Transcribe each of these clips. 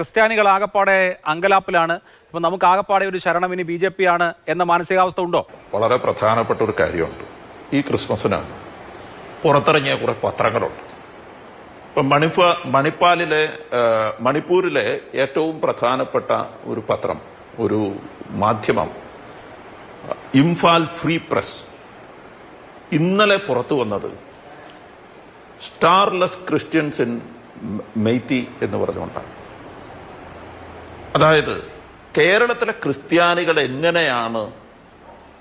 ക്രിസ്ത്യാനികൾ ആകപ്പാടെ അങ്കലാപ്പിലാണ്. അപ്പൊ നമുക്ക് ആകപ്പാടെ ഒരു ശരണം ഇനി ബി ജെ പി ആണ് എന്ന മാനസികാവസ്ഥ ഉണ്ടോ? വളരെ പ്രധാനപ്പെട്ട ഒരു കാര്യമുണ്ട്. ഈ ക്രിസ്മസിന് പുറത്തിറങ്ങിയ കുറെ പത്രങ്ങളുണ്ട്. ഇപ്പം മണിഫ മണിപ്പാലിലെ മണിപ്പൂരിലെ ഏറ്റവും പ്രധാനപ്പെട്ട ഒരു പത്രം ഒരു മാധ്യമം ഇംഫാൽ ഫ്രീ പ്രസ്. ഇന്നലെ പുറത്തു വന്നത് സ്റ്റാർലെസ് ക്രിസ്ത്യൻസ് ഇൻ മെയ്ത്തി എന്ന് പറഞ്ഞുകൊണ്ടാണ്. അതായത് കേരളത്തിലെ ക്രിസ്ത്യാനികൾ എങ്ങനെയാണ്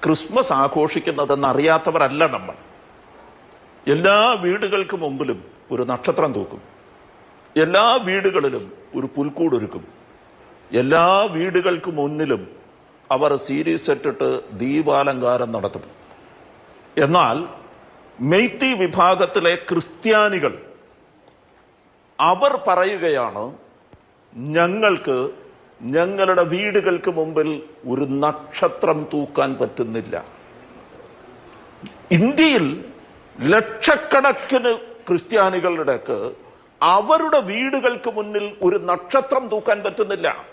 ക്രിസ്മസ് ആഘോഷിക്കുന്നതെന്ന് അറിയാത്തവരല്ല നമ്മൾ. എല്ലാ വീടുകൾക്ക് മുമ്പിലും ഒരു നക്ഷത്രം തൂക്കും. എല്ലാ വീടുകളിലും ഒരു പുൽക്കൂടൊരുക്കും എല്ലാ വീടുകൾക്ക് മുന്നിലും അവർ സീരീസ് ഇട്ടിട്ട് ദീപാലങ്കാരം നടത്തും. എന്നാൽ മെയ്ത്തി വിഭാഗത്തിലെ ക്രിസ്ത്യാനികൾ അവർ പറയുകയാണ് ഞങ്ങൾക്ക് ഞങ്ങളുടെ വീടുകൾക്ക് മുമ്പിൽ ഒരു നക്ഷത്രം തൂക്കാൻ പറ്റുന്നില്ല. ഇന്ത്യയിൽ ലക്ഷക്കണക്കിന് ക്രിസ്ത്യാനികളുടെക്ക് അവരുടെ വീടുകൾക്ക് മുന്നിൽ ഒരു നക്ഷത്രം തൂക്കാൻ പറ്റുന്നില്ല.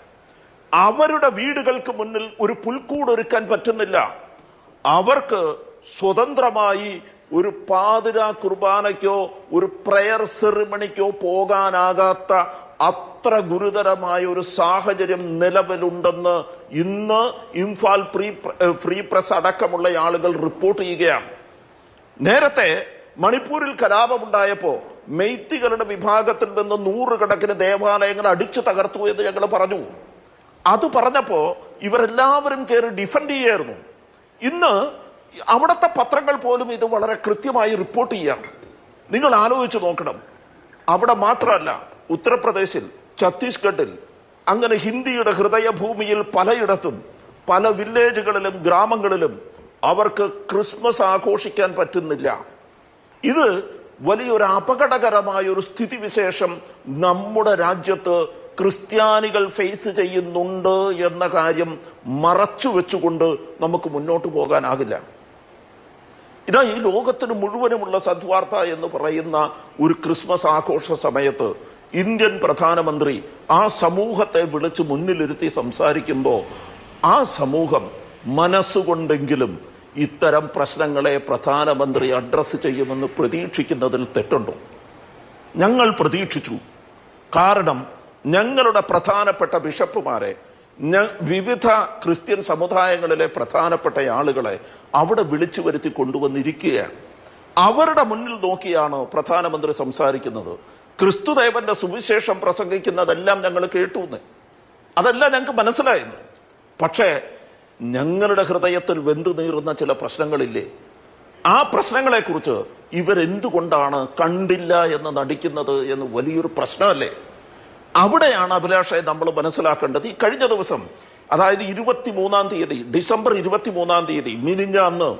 അവരുടെ വീടുകൾക്ക് മുന്നിൽ ഒരു പുൽക്കൂട് ഒരുക്കാൻ പറ്റുന്നില്ല. അവർക്ക് സ്വതന്ത്രമായി ഒരു പാതിരാ കുർബാനയ്ക്കോ ഒരു പ്രയർ സെറിമണിക്കോ പോകാനാകാത്ത അത്ര ഗുരുതരമായ ഒരു സാഹചര്യം നിലവിലുണ്ടെന്ന് ഇന്ന് ഇംഫാൽ പ്രീ ഫ്രീ പ്രസ് അടക്കമുള്ള ആളുകൾ റിപ്പോർട്ട് ചെയ്യുകയാണ്. നേരത്തെ മണിപ്പൂരിൽ കലാപമുണ്ടായപ്പോ മെയ്ത്തികളുടെ വിഭാഗത്തിൽ നിന്ന് നൂറുകണക്കിന് ദേവാലയങ്ങൾ അടിച്ചു തകർത്തു എന്ന് ഞങ്ങൾ പറഞ്ഞു. അത് പറഞ്ഞപ്പോൾ ഇവരെല്ലാവരും കയറി ഡിഫെൻഡ് ചെയ്യായിരുന്നു. ഇന്ന് അവിടുത്തെ പത്രങ്ങൾ പോലും ഇത് വളരെ കൃത്യമായി റിപ്പോർട്ട് ചെയ്യാണ്. നിങ്ങൾ ആലോചിച്ച് നോക്കണം. അവിടെ മാത്രമല്ല ഉത്തർപ്രദേശിൽ ഛത്തീസ്ഗഡിൽ അങ്ങനെ ഹിന്ദിയുടെ ഹൃദയഭൂമിയിൽ പലയിടത്തും പല വില്ലേജുകളിലും ഗ്രാമങ്ങളിലും അവർക്ക് ക്രിസ്മസ് ആഘോഷിക്കാൻ പറ്റുന്നില്ല. ഇത് വലിയൊരു അപകടകരമായ ഒരു സ്ഥിതിവിശേഷം നമ്മുടെ രാജ്യത്ത് ക്രിസ്ത്യാനികൾ ഫേസ് ചെയ്യുന്നുണ്ട് എന്ന കാര്യം മറച്ചു വെച്ചുകൊണ്ട് നമുക്ക് മുന്നോട്ട് പോകാനാകില്ല. ഇതാ ഈ ലോകത്തിന് മുഴുവനുമുള്ള സദ്വാർത്ത എന്ന് പറയുന്ന ഒരു ക്രിസ്മസ് ആഘോഷ സമയത്ത് ഇന്ത്യൻ പ്രധാനമന്ത്രി ആ സമൂഹത്തെ വിളിച്ച് മുന്നിലിരുത്തി സംസാരിക്കുമ്പോൾ ആ സമൂഹം മനസ്സുകൊണ്ടെങ്കിലും ഇത്തരം പ്രശ്നങ്ങളെ പ്രധാനമന്ത്രി അഡ്രസ്സ് ചെയ്യുമെന്ന് പ്രതീക്ഷിക്കുന്നതിൽ തെറ്റുണ്ടോ? ഞങ്ങൾ പ്രതീക്ഷിച്ചു. കാരണം ഞങ്ങളുടെ പ്രധാനപ്പെട്ട ബിഷപ്പുമാരെ വിവിധ ക്രിസ്ത്യൻ സമുദായങ്ങളിലെ പ്രധാനപ്പെട്ട ആളുകളെ അവിടെ വിളിച്ചു വരുത്തി കൊണ്ടുവന്നിരിക്കുകയാണ്. അവരുടെ മുന്നിൽ നോക്കിയാണ് പ്രധാനമന്ത്രി സംസാരിക്കുന്നത്. ക്രിസ്തുദേവന്റെ സുവിശേഷം പ്രസംഗിക്കുന്നതെല്ലാം ഞങ്ങൾ കേട്ടു എന്ന് അതെല്ലാം ഞങ്ങൾക്ക് മനസ്സിലായിരുന്നു പക്ഷേ ഞങ്ങളുടെ ഹൃദയത്തിൽ വെന്തു നീറുന്ന ചില പ്രശ്നങ്ങളില്ലേ? ആ പ്രശ്നങ്ങളെക്കുറിച്ച് ഇവരെന്തുകൊണ്ടാണ് കണ്ടില്ല എന്ന് നടിക്കുന്നത് എന്ന് വലിയൊരു പ്രശ്നമല്ലേ? അവിടെയാണ് അഭിലാഷയെ നമ്മൾ മനസ്സിലാക്കേണ്ടത്. ഈ കഴിഞ്ഞ ദിവസം അതായത് ഇരുപത്തി മൂന്നാം തീയതി ഡിസംബർ ഇരുപത്തി മൂന്നാം തീയതി മിനിഞ്ഞാന്ന്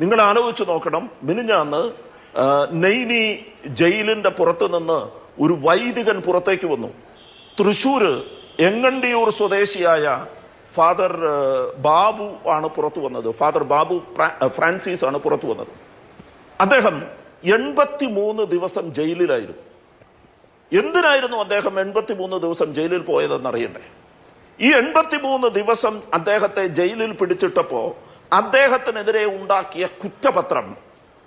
നിങ്ങൾ ആലോചിച്ച് നോക്കണം മിനിഞ്ഞാന്ന് നെയ്നി ജയിലിന്റെ പുറത്തു നിന്ന് ഒരു വൈദികൻ പുറത്തേക്ക് വന്നു. തൃശൂർ എങ്ങണ്ടിയൂർ സ്വദേശിയായ ഫാദർ ബാബു ആണ് പുറത്തു വന്നത്. ഫാദർ ബാബു ഫ്രാൻസിസ് ആണ് പുറത്തു വന്നത്. അദ്ദേഹം എൺപത്തി മൂന്ന് ദിവസം ജയിലിലായിരുന്നു. എന്തിനായിരുന്നു അദ്ദേഹം എൺപത്തി മൂന്ന് ദിവസം ജയിലിൽ പോയതെന്ന് അറിയണ്ടേ ഈ എൺപത്തിമൂന്ന് ദിവസം അദ്ദേഹത്തെ ജയിലിൽ പിടിച്ചിട്ടപ്പോ അദ്ദേഹത്തിനെതിരെ ഉണ്ടാക്കിയ കുറ്റപത്രം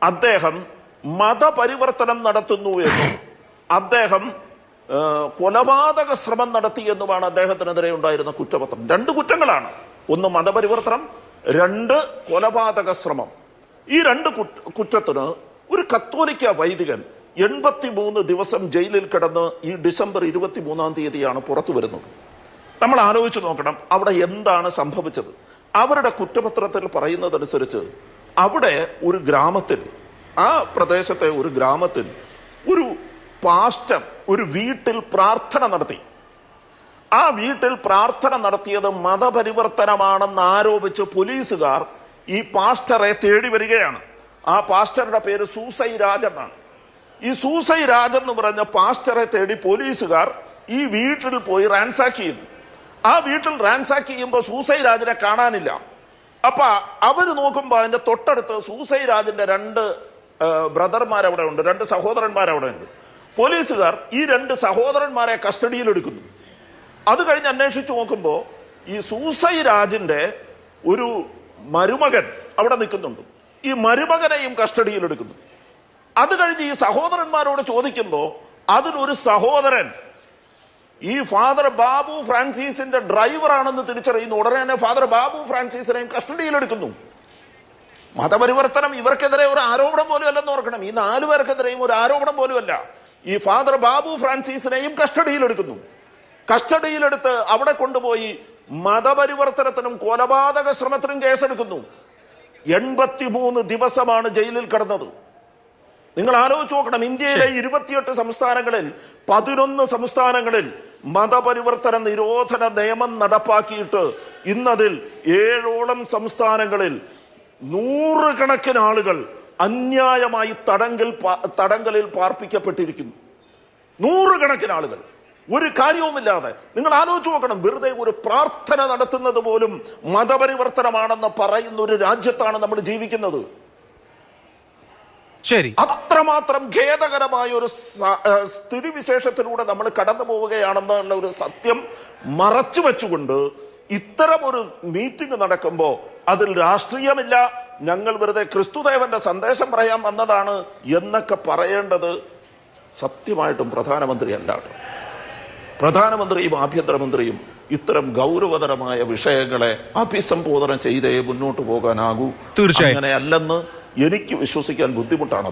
അദ്ദേഹം മതപരിവർത്തനം നടത്തുന്നു എന്നും അദ്ദേഹം കൊലപാതക ശ്രമം നടത്തി എന്നുമാണ് അദ്ദേഹത്തിനെതിരെ ഉണ്ടായിരുന്ന കുറ്റപത്രം. രണ്ട് കുറ്റങ്ങളാണ്. ഒന്ന് മതപരിവർത്തനം രണ്ട് കൊലപാതക ശ്രമം. ഈ രണ്ട് കുറ്റ- കുറ്റത്തിന് ഒരു കത്തോലിക്ക വൈദികൻ എൺപത്തിമൂന്ന് ദിവസം ജയിലിൽ കിടന്ന് ഈ ഡിസംബർ ഇരുപത്തി മൂന്നാം തീയതിയാണ് പുറത്തു വരുന്നത്. നമ്മൾ ആലോചിച്ച് നോക്കണം അവിടെ എന്താണ് സംഭവിച്ചത്? അവരുടെ കുറ്റപത്രത്തിൽ പറയുന്നതനുസരിച്ച് അവിടെ ഒരു ഗ്രാമത്തിൽ ആ പ്രദേശത്തെ ഒരു ഗ്രാമത്തിൽ ഒരു പാസ്റ്റർ ഒരു വീട്ടിൽ പ്രാർത്ഥന നടത്തി. ആ വീട്ടിൽ പ്രാർത്ഥന നടത്തിയത് മതപരിവർത്തനമാണെന്ന് ആരോപിച്ച് പോലീസുകാർ ഈ പാസ്റ്ററെ തേടി വരികയാണ്. ആ പാസ്റ്ററുടെ പേര് സൂസൈ രാജ എന്നാണ് ഈ സൂസൈ രാജ എന്ന് പറഞ്ഞ പാസ്റ്ററെ തേടി പോലീസുകാർ ഈ വീട്ടിൽ പോയി റാൻസാക്ക് ചെയ്യുന്നു. ആ വീട്ടിൽ റാൻസാക്ക് ചെയ്യുമ്പോൾ സൂസൈ രാജിനെ കാണാനില്ല. അപ്പൊ അവർ നോക്കുമ്പോൾ അതിന്റെ തൊട്ടടുത്ത് സൂസൈ രാജിന്റെ രണ്ട് ബ്രദർമാർ അവിടെ ഉണ്ട് രണ്ട് സഹോദരന്മാർ അവിടെ ഉണ്ട് പോലീസുകാർ ഈ രണ്ട് സഹോദരന്മാരെ കസ്റ്റഡിയിൽ എടുക്കുന്നു. അത് കഴിഞ്ഞ് അന്വേഷിച്ചു നോക്കുമ്പോൾ ഈ സൂസൈ രാജിന്റെ ഒരു മരുമകൻ അവിടെ നിൽക്കുന്നുണ്ട്. ഈ മരുമകനെയും കസ്റ്റഡിയിൽ എടുക്കുന്നു. അത് കഴിഞ്ഞ് ഈ സഹോദരന്മാരോട് ചോദിക്കുമ്പോൾ അതിലൊരു സഹോദരൻ ഈ ഫാദർ ബാബു ഫ്രാൻസിസിന്റെ ഡ്രൈവറാണെന്ന് തിരിച്ചറിയുന്നു ഉടനെ തന്നെ ഫാദർ ബാബു ഫ്രാൻസിസിനെയും കസ്റ്റഡിയിൽ എടുക്കുന്നു. മതപരിവർത്തനം ഇവർക്കെതിരെ ഒരു ആരോപണം പോലും അല്ലെന്ന് ഓർക്കണം. ഈ നാലു പേർക്കെതിരെയും ഒരു ആരോപണം പോലും അല്ല ഈ ഫാദർ ബാബു ഫ്രാൻസിസിനെയും കസ്റ്റഡിയിലെടുക്കുന്നു. കസ്റ്റഡിയിലെടുത്ത് അവിടെ കൊണ്ടുപോയി മതപരിവർത്തനത്തിനും കൊലപാതക ശ്രമത്തിനും കേസെടുക്കുന്നു. എൺപത്തിമൂന്ന് ദിവസമാണ് ജയിലിൽ കിടന്നത്. നിങ്ങൾ ആലോചിച്ച് നോക്കണം. ഇന്ത്യയിലെ ഇരുപത്തിയെട്ട് സംസ്ഥാനങ്ങളിൽ പതിനൊന്ന് സംസ്ഥാനങ്ങളിൽ മതപരിവർത്തന നിരോധന നിയമം നടപ്പാക്കിയിട്ട് ഇന്നതിൽ ഏഴോളം സംസ്ഥാനങ്ങളിൽ നൂറുകണക്കിന് ആളുകൾ അന്യായമായി തടങ്കൽ തടങ്കലിൽ പാർപ്പിക്കപ്പെട്ടിരിക്കുന്നു. നൂറുകണക്കിന് ആളുകൾ. ഒരു കാര്യവുമില്ലാതെ നിങ്ങൾ ആലോചിച്ച് നോക്കണം വെറുതെ ഒരു പ്രാർത്ഥന നടത്തുന്നത് പോലും മതപരിവർത്തനമാണെന്ന് പറയുന്ന ഒരു രാജ്യത്താണ് നമ്മൾ ജീവിക്കുന്നത്. ശരി. അത്രമാത്രം ഖേദകരമായ ഒരു സ്ഥിതിവിശേഷത്തിലൂടെ നമ്മൾ കടന്നു പോവുകയാണെന്നുള്ള ഒരു സത്യം മറച്ചു വെച്ചുകൊണ്ട് ഇത്തരം ഒരു മീറ്റിംഗ് നടക്കുമ്പോൾ അതിൽ രാഷ്ട്രീയമില്ല. ഞങ്ങൾ വെറുതെ ക്രിസ്തുദേവന്റെ സന്ദേശം പറയാൻ വന്നതാണ് എന്നൊക്കെ പറയേണ്ടത് സത്യമായിട്ടും പ്രധാനമന്ത്രി അല്ലാട്ടോ പ്രധാനമന്ത്രിയും ആഭ്യന്തരമന്ത്രിയും ഇത്തരം ഗൗരവതരമായ വിഷയങ്ങളെ അഭിസംബോധന ചെയ്തേ മുന്നോട്ട് പോകാനാകൂ. തീർച്ചയായും. അങ്ങനെയല്ലെന്ന് എനിക്ക് വിശ്വസിക്കാൻ ബുദ്ധിമുട്ടാണ്